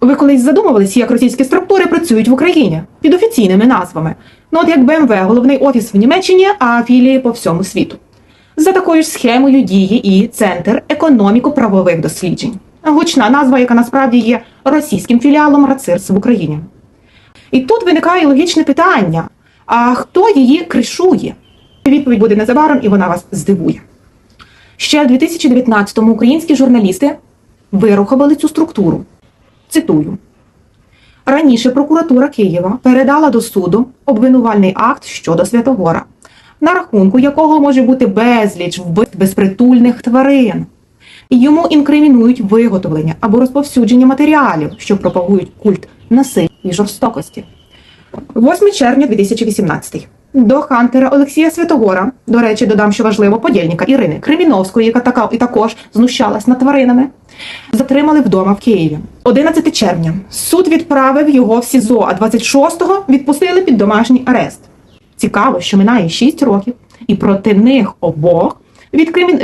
Ви колись задумувалися, як російські структури працюють в Україні під офіційними назвами. Ну от як БМВ, головний офіс в Німеччині, а філії по всьому світу. За такою ж схемою діє і Центр економіко-правових досліджень. Гучна назва, яка насправді є російським філіалом РАЦИРС в Україні. І тут виникає логічне питання: а хто її кришує? Відповідь буде незабаром, і вона вас здивує. Ще в 2019-му українські журналісти вирухували цю структуру. Цитую. Раніше прокуратура Києва передала до суду обвинувальний акт щодо Святогора, на рахунку якого може бути безліч вбивств безпритульних тварин. Йому інкримінують виготовлення або розповсюдження матеріалів, що пропагують культ насилля і жорстокості. 8 червня 2018. До Хантера Олексія Святогора, до речі, додам, що важливо, подільника Ірини Криміновської, яка така і також знущалась над тваринами, затримали вдома в Києві. 11 червня. Суд відправив його в СІЗО, а 26-го відпустили під домашній арест. Цікаво, що минає 6 років, і проти них обох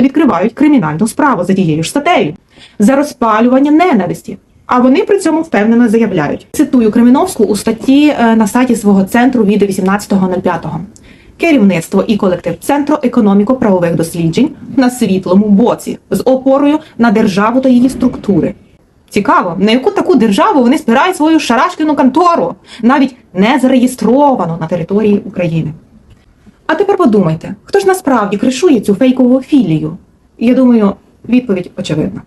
відкривають кримінальну справу за тією ж статтею за розпалювання ненависті. А вони при цьому впевнено заявляють. Цитую Криміновську у статті е, на сайті свого центру від 18.05. Керівництво і колектив Центру економіко-правових досліджень на світлому боці з опорою на державу та її структури. Цікаво, на яку таку державу вони спирають свою шарашкіну контору, навіть не зареєстровану на території України. А тепер подумайте, хто ж насправді кришує цю фейкову філію? Я думаю, відповідь очевидна.